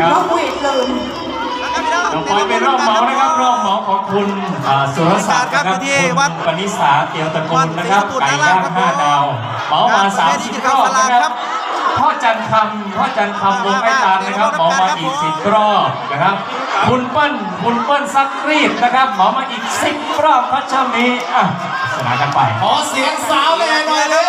นะครับน้องลืมต่อไปเป็นรอบเหมานะครับรอบเหมาของคุณอ่าสุรศักดิ์นะครับคุณปณิสาเตียวตระกูลนะครับไก่ย่างห้าดาวเหมามาสามสิบรอบนะครับพ่อจันคำพ่อจันคำวงไม้ตานนะครับหมอมาอีกสิบรอบนะครับ คุณเปิ้ลคุณเปิ้ลซักรีดนะครับหมอมาอีกสิบรอบครัช่วงนี้อะสนากันไปขอเสียงสาวแหล่